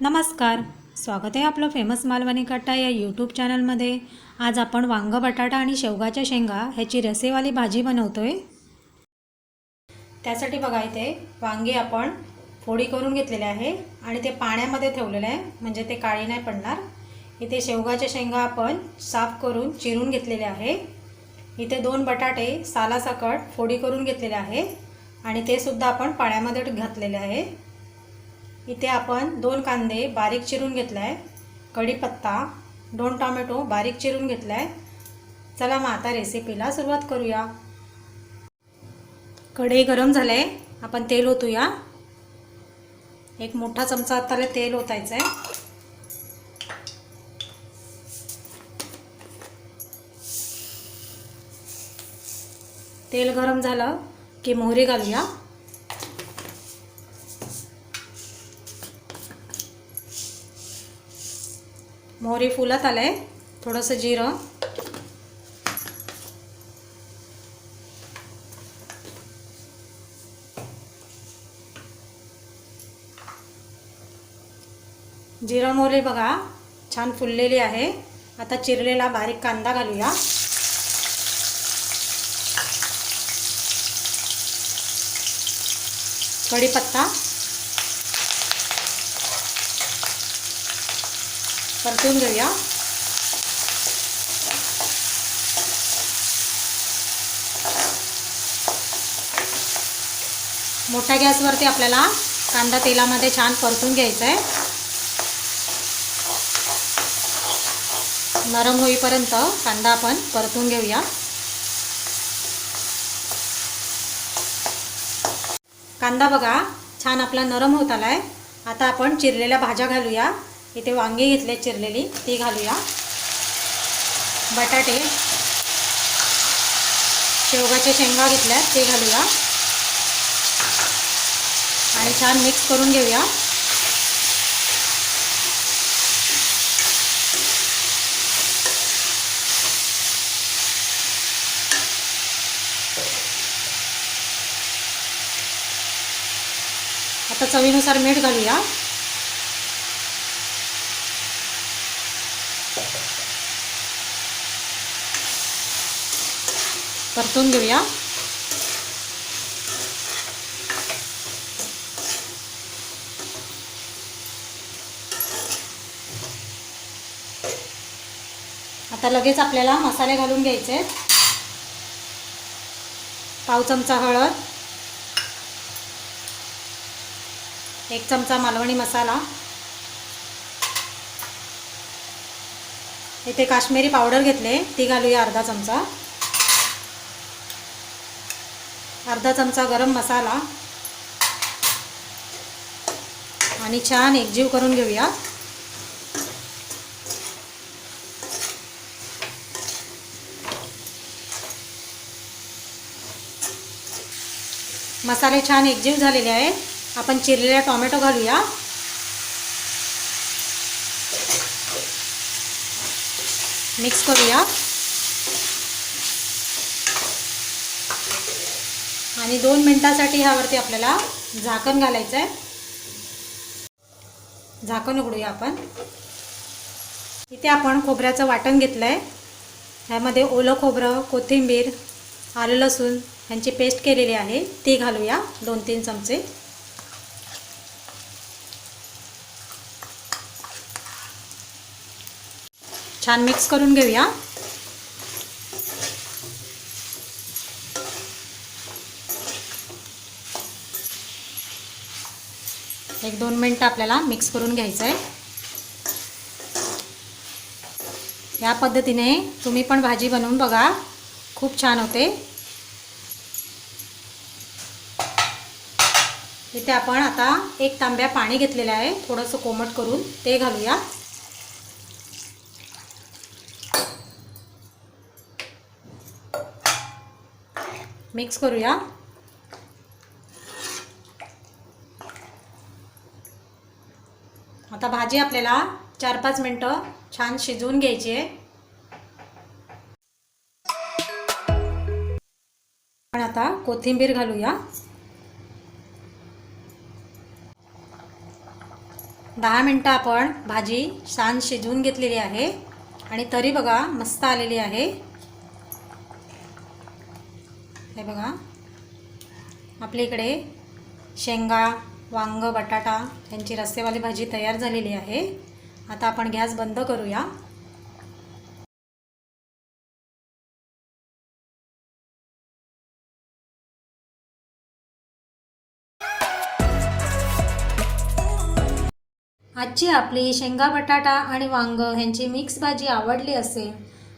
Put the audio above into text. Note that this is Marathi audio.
नमस्कार. स्वागत आहे आपलं फेमस मालवणी कट्टा या यूट्यूब चॅनलमध्ये आज आपण वांग बटाटा आणि शेवगाच्या शेंगा ह्याची रसेवाली भाजी बनवतो आहे त्यासाठी बघा इथे वांगे आपण फोडी करून घेतलेले आहे आणि ते पाण्यामध्ये ठेवलेलं आहे म्हणजे ते काळी नाही पडणार. इथे शेवगाच्या शेंगा आपण साफ करून चिरून घेतलेले आहे. इथे दोन बटाटे सालासकट फोडी करून घेतलेले आहे आणि ते सुद्धा आपण पाण्यामध्ये घातलेले आहे. इथे आपण दोन कांदे बारीक चिरून घेतला आहे कढीपत्ता दोन टोमॅटो बारीक चिरून घेतला आहे चला मग आता रेसिपीला सुरुवात करूया. कढई गरम झाले आपण तेल ओतूया. एक मोठा चमचा आताला तेल ओतायचं आहे तेल गरम झालं की मोहरी घालूया. मोहरी फुलत आलं आहे थोडंसं जिरं. जिरं मोहरी बघा छान फुललेली आहे. आता चिरलेला बारीक कांदा घालूया. कढीपत्ता. परतून घेऊया. मोठ्या गॅसवरती आपल्याला कांदा तेलामध्ये छान परतून घ्यायचा आहे नरम होईपर्यंत कांदा आपण परतून घेऊया. कांदा बघा छान आपला नरम होत आला आहे आता आपण चिरलेल्या भाज्या घालूया. इथे वांगे घेतले चिरलेली ती घालूया. बटाटे शेवगाच्या शेंगा घेतल्या ते घालूया. आणि छान मिक्स करून घेऊया. आता चवीनुसार मीठ घालूया. परतून घेऊया. आता लगेच आपल्याला मसाले घालून घ्यायचे. पाव चमचा हळद. एक चमचा मालवणी मसाला. इथे काश्मीरी पावडर घेतले ती घालूया अर्धा चमचा. अर्धा चमचा गरम मसाला. आणि छान एकजीव करून घेऊया. मसाले छान एकजीव झालेले आहेत. आपण चिरलेला टोमॅटो घालूया. मिक्स करूया. आणि दोन मिनटासाठी ह्यावरती आपल्याला झाकण घालायचं आहे झाकण उघडूया आपण. इथे आपण खोबऱ्याचं वाटण घेतलं आहे ह्यामध्ये ओलं खोबरं कोथिंबीर आलं लसूण ह्यांची पेस्ट केलेली आहे. ती घालूया दोन तीन चमचे. छान मिक्स करून घेऊया. एक दोन मिनटं आपल्याला मिक्स करून घ्यायचं आहे या पद्धतीने तुम्ही पण भाजी बनवून बघा. खूप छान होते. इथे आपण आता एक तांब्या पाणी घेतलेलं आहे. थोडंसं कोमट करून ते घालूया. मिक्स करूया. आता भाजी आपल्याला चार पाच मिनटं छान शिजवून घ्यायची आहे. आपण आता कोथिंबीर घालूया. दहा मिनटं आपण भाजी छान शिजवून घेतलेली आहे. आणि तरी बघा मस्त आलेली आहे. हे बघा. आपल्या इकडे शेंगा वांग बटाटा यांची रस्सेवाली भाजी तयार झालेली आहे. आता आपण गॅस बंद करूया. आजची आपली शेंगा बटाटा आणि वांग ह्यांची मिक्स भाजी आवडली असेल